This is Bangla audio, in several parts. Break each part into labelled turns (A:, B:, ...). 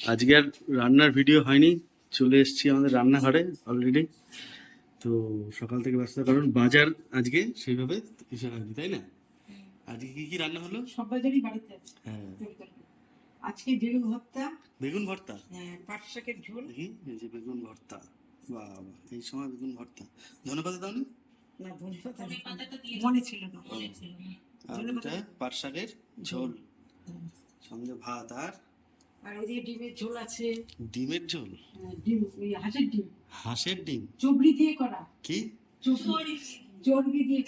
A: আজকে আর রান্নার ভিডিও হয়নি চলে এসেছি আমাদের রান্নাঘরে অলরেডি তো সকাল থেকে ব্যস্ত কারণ বাজার আজকে সেইভাবে এসে হয়নি তাই না? আজকে কি কি রান্না হলো?
B: সব বাজারই বাড়িতে আছে।
A: হ্যাঁ।
B: আজকে বেগুন ভর্তা।
A: বেগুন ভর্তা?
B: আহ, পাট শাকের ঝোল।
A: এই যে বেগুন ভর্তা। বাহ বাহ, এই সময় বেগুন ভর্তা। ধনে পাতা দাও
B: না ধনে মনে ছিল না।
A: আর পাট শাকের ঝোল। সঙ্গে ভাত আর
B: আর ওইদিকে ডিমের ঝোল আছে।
A: ডিমের ঝোল?
B: ডিম ওই হাঁসের ডিম।
A: হাঁসের ডিম?
B: চবড়ি দিয়ে করা।
A: কি?
B: চবড়ি চর্বি। দিয়ে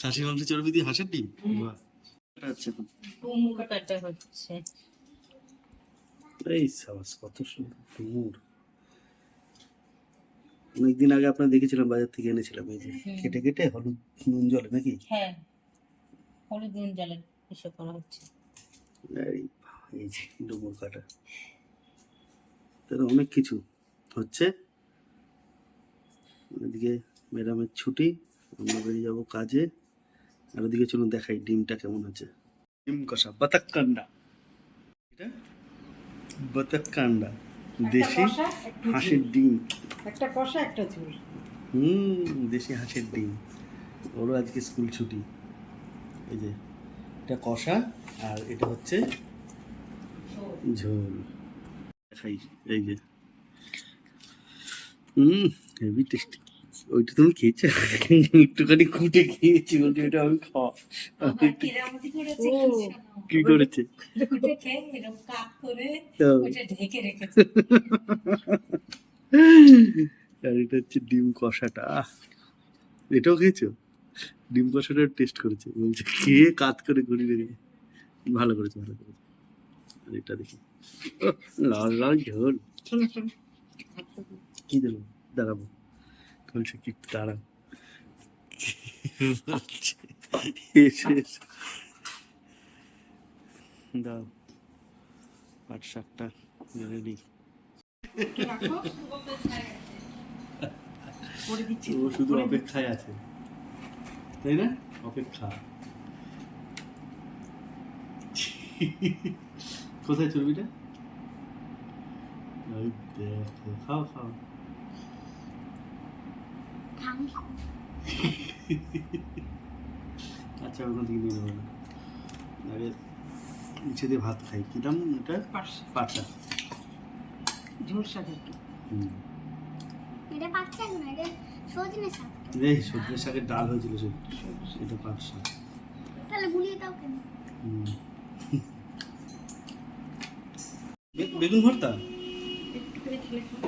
A: খাসি মাংস চর্বি দিয়ে হাঁসের ডিম।
C: কুমড়ো কাটা হচ্ছে।
A: এই সাবাস কত সুন্দর ডুমুর অনেকদিন আগে আপনার দেখেছিলাম বাজার থেকে এনেছিলাম এই যে কেটে কেটে হলুদ নুন জলে নাকি?
C: হ্যাঁ। হলুদ নুন জলে এসব করা হচ্ছে।
A: এই যে ডুমুর কাটা তাহলে অনেক কিছু হচ্ছে। এদিকে ম্যাডামের ছুটি আমরা বেরিয়ে যাব কাজে। আর ওদিকে চলুন দেখাই ডিমটা কেমন আছে ডিম কষা বাতাক কান্ডা এটা? বাতাক কান্ডা দেশি হাঁসের ডিম।
B: একটা কষা একটা ঝোল।
A: হুম দেশি হাঁসের ডিম। ওরও আজকে স্কুল ছুটি। এই যে এটা কষা আর এটা হচ্ছে ঝোল। খাই এই যে। হুম হেভি টেস্টি ওইটা তুমি খেয়েছো? একটুখানি কুটে খেয়েছি বলছি ওটা আমি খাওয়া। কি করেছে?
C: কুটে খেয়ে এরকম কাপ করে
A: তো,
C: ওটা ঢেকে রেখেছে।
A: আর এটা হচ্ছে ডিম কষাটা। এটাও খেয়েছো? ডিম কষাটা টেস্ট করেছে। বলছে খেয়ে কাত করে ঘুরি রেখেছে ভালো করেছে ভালো করেছে। আর এটা দেখি। লাল লাল ঝোল। কি দেবো? দাঁড়াবো। বলছে কি। দাও পাট শাকটা
B: করে দিচ্ছি।
A: ও শুধু অপেক্ষায় আছে। তাই না? অপেক্ষা। কোথায় চর্বিটা খাও খাও। আচ্ছা ওখান থেকে নিয়ে নেব। না আগে নিচে দিয়ে ভাত খাই। কি দাম এটা?
B: পাট শাক,
A: পাটা
B: ঝোল শাক একটু
A: হুম।
D: এটা পাট শাক না এটা সজনে শাক।
A: এই সবজি শাকের ডাল হয়েছিল সে এটা পাট শাক
D: তাহলে গুলিয়ে দাও কেন?
A: হুম। বেগুন ভর্তা?
B: একটু করে খেলে খাও।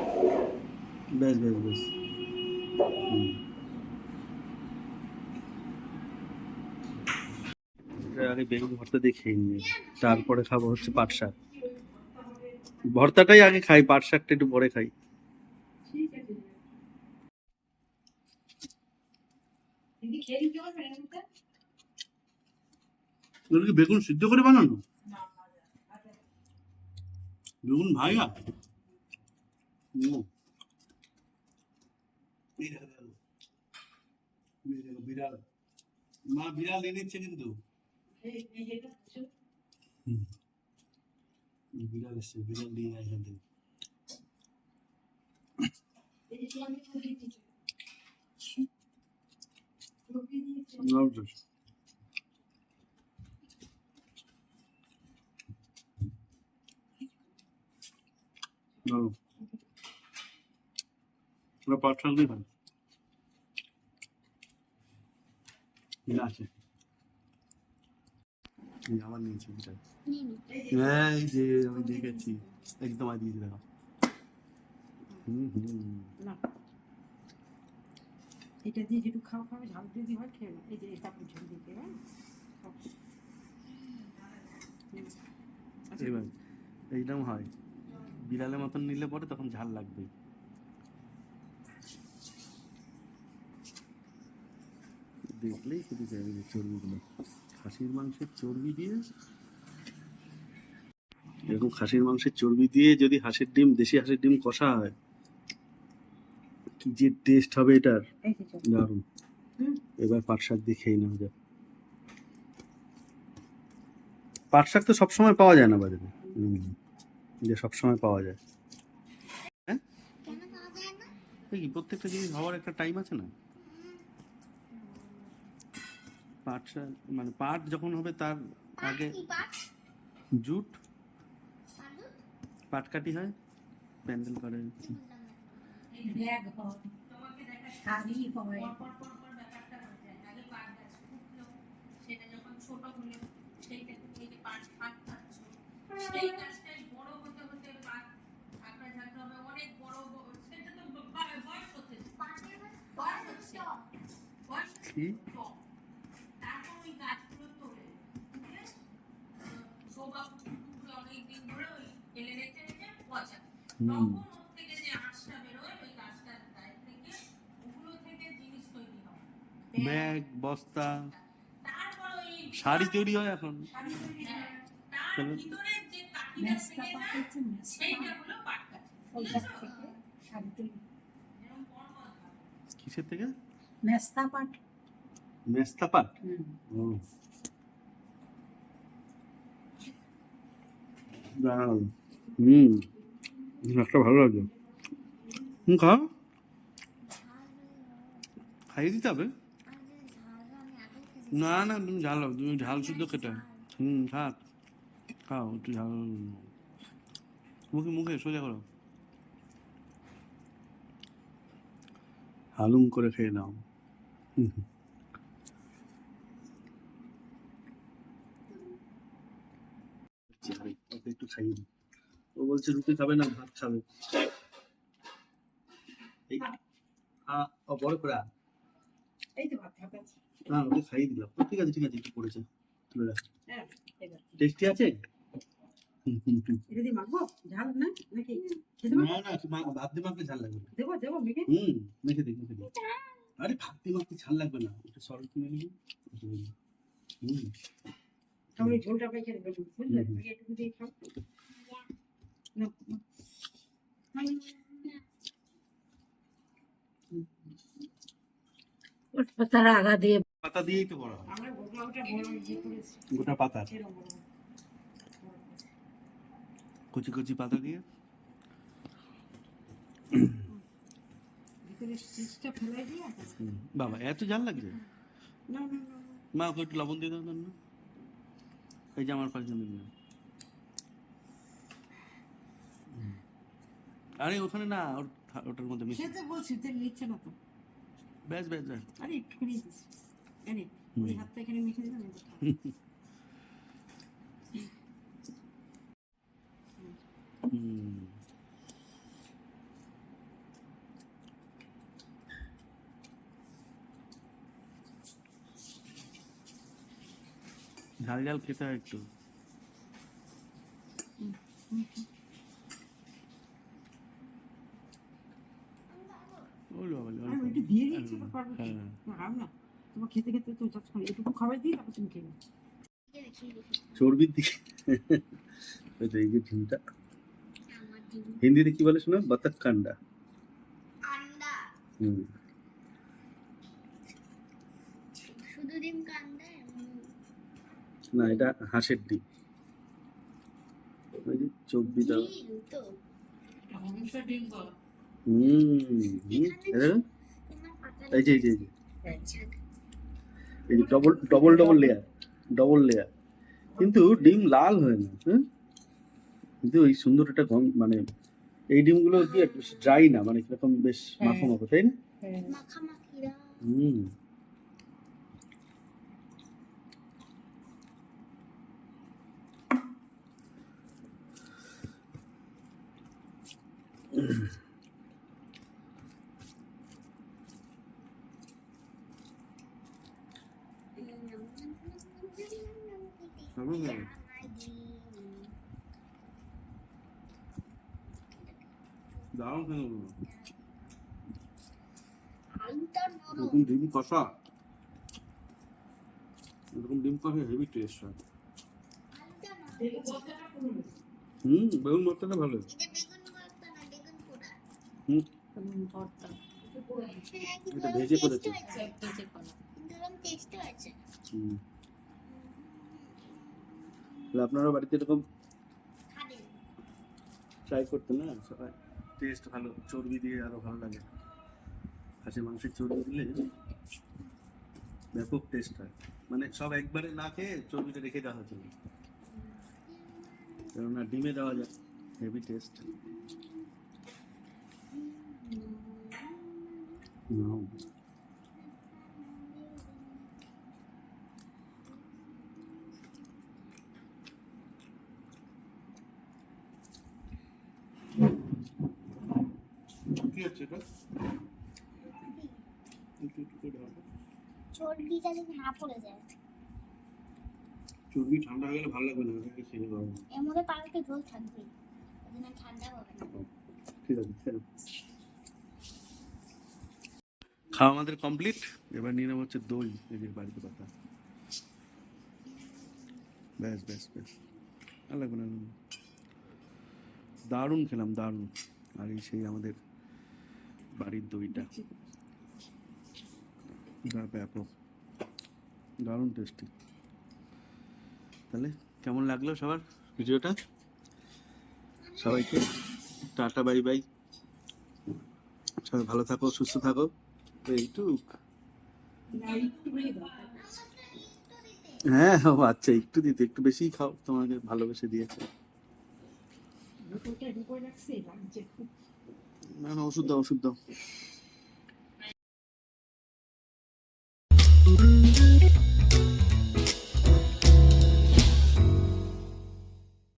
A: বেশ বেশ। বেশ এটা আগে বেগুন ভর্তা দিয়ে খেয়ে নিই তারপরে খাব হচ্ছে পাট শাক। ভর্তাটাই আগে খাই পাট শাকটা একটু পরে খাই। বেগুন সিদ্ধ করে বানানো? বেগুন ভাইয়া বিড়াল মা বিড়াল এনেছে কিন্তু বিড়াল এসছে বিড়াল নিয়ে যায় এখান থেকে
B: এই যে দিয়েছে।
A: পাট শাক দিয়ে খাবে আছে। আমার নিয়েছি এই যে আমি দেখেছি। একদম আই দিয়ে দেখো। হুম হুম।
B: এটা দিয়ে যেটু খাও খাও ঝাল যদি হয় খেয়ে এই যে তারপর ঝোল দিতে হ্যাঁ খাও।
A: এবার এইরকম হয়। বিড়ালের মতন নিলে পরে তখন ঝাল লাগবে দেখলেই শুধু যাবে যে চর্বিগুলো খাসির মাংসের চর্বি দিয়ে? এরকম খাসির মাংসের চর্বি দিয়ে যদি হাঁসের ডিম দেশি হাঁসের ডিম কষা হয় কি যে টেস্ট হবে এটার? দারুণ। এবার পাট শাক দিয়ে খেয়ে নেওয়া যাক। পাট শাক তো সবসময় পাওয়া যায় না বাজারে হুম। যে সবসময় পাওয়া যায়।
D: কেন পাওয়া যায়
A: কি প্রত্যেকটা জিনিস হওয়ার একটা টাইম আছে না? পাট মানে পাট যখন হবে তার আগে
D: কি পাট?
A: জুট
D: আলু
A: হয় প্যান্ডেল করে
B: হয় হয়
C: সেটা যখন ছোট হলো সেইটা থেকে এই যে পাট খাচ্ছ সেই থেকে
A: শাড়ি তৈরি।
C: এরকম বড় বড় হয়।
A: কিসের থেকে?
B: মেস্তা পাট।
A: মেস্তা পাট দারুণ হুম একটা ভালো লাগছে। হুম খাও। খাইয়ে দিতে হবে? না না তুমি ঝাল তুমি ঝাল শুদ্ধ খেতে হুম থাক। খাও একটু ঝাল। মুখে মুখে সোজা করো। হালুম করে খেয়ে নাও। হুম। হুম। আরে, ওকে একটু খাইয়ে দিই। ও বলছে রুটি খাবে না ভাত খাবে। এই ও বড় করে আ।
B: এই তো ভাত ভাত আছে।
A: ওকে খাইয়ে দিলাম। ঠিক আছে ঠিক আছে একটু পড়েছে তুলে রাখ।
B: হ্যাঁ
A: টেস্টি আছে? আরে ভাত দিয়ে মাখতে ঝাল লাগবে না। একটু সল্ট কিনে নিবি। হুম।
B: তাহলে ঝোলটা পাই খেতে পারব বুঝলে। একটু দিয়ে খাও। না তারা আগা দিয়ে
A: পাতা দিয়েই তো
B: আমরা গোটা
A: পাতা? কচি কচি পাতা দিয়ে। বাবা এত ঝাল লাগছে। মা ওকে একটু লবণ দিয়ে দাও না এই যে আমার পাশে দিন আরে ওখানে না ওর ওটার মধ্যে মিশে
B: সে তো বলছি যে নিচ্ছে না তো
A: ব্যাস ব্যাস ব্যাস।
B: আরে একটুখানি আরে। ওই হাতটা এখানে মিশে দিলাম এই তো খাও।
A: হুম। ঝাল ঝাল খেতে হয় একটু ওলে বাবা, ওলে
B: আরে
A: বাবা।
B: একটু দিয়ে দিচ্ছি তো পারব কি?
A: হ্যাঁ।
B: না খাও না তোমার খেতে খেতে তো যতক্ষণ এটুকু খাবার দিই তারপর তুমি খেয়ে নাও।
A: চর্বির দিকে। ওই এই যে ডিমটা। হিন্দিতে কি বলে শোনা? বাতাক কান্ডা হুম
D: শুধু ডিম কান্দে
A: না এটা হাঁসের ডিম। ওই যে চর্বি দাও। এই যে এই যে এই যে। এই যে double double double layer double layer কিন্তু ডিম লাল হয় না হ্যাঁ কিন্তু এই সুন্দর একটা গন্ধ মানে এই ডিমগুলো কি ড্রাই না মানে কীরকম বেশ মাখো মাখো তাই না? হুম। দারুণ বলব এরকম ডিম কষা এরকম ডিম কষা হেভি টেস্ট হয়। হুম বেগুন ভর্তাটা ভালো হুম?
C: ভর্তা।
D: হ্যাঁ
A: এটা ভেজে করেছে।
C: ভেজে করা।
D: কিন্তু টেস্ট হয়েছে
A: হুম। তাহলে আপনারা বাড়িতে এরকম ট্রাই করতে না সবাই। টেস্ট ভালো চর্বি দিয়ে আরও ভালো লাগে। খাসির মাংসের চর্বি দিলে ব্যাপক টেস্ট হয়। মানে সব একবারে না খেয়ে চর্বিটা রেখে দেওয়া হচ্ছে কেননা ডিমে দেওয়া যায় হেভি টেস্ট। কি হচ্ছে এটা একটু একটু করে ঢালো।
D: চর্বিটা যদি না পড়ে যায়।
A: চর্বি ঠান্ডা হয়ে গেলে ভালো লাগবে না ওটাকে খেয়ে গরম?
D: এর মধ্যে পালকে জল থাকবে ওই জন্য ঠান্ডা হবে না।
A: ঠিক আছে। খাওয়া আমাদের কমপ্লিট এবার নিয়ে নেব হচ্ছে দই এদের বাড়িতে পাতা। ব্যাস ব্যাস ব্যাস। আর লাগবে না। দারুণ খেলাম, দারুণ। আর এই সেই আমাদের বাড়ির দইটা। ব্যাপক। দারুণ টেস্টি তাহলে কেমন লাগল সবার ভিডিওটা? সবাইকে টাটা, বাই বাই। সবাই ভালো থাকো, সুস্থ থাকো। এইটুক হ্যাঁ ও আচ্ছা একটু দিতে একটু বেশিই খাও তোমাকে ভালোবেসে দিয়েছে। না না ওষুধ দাও ওষুধ দাও।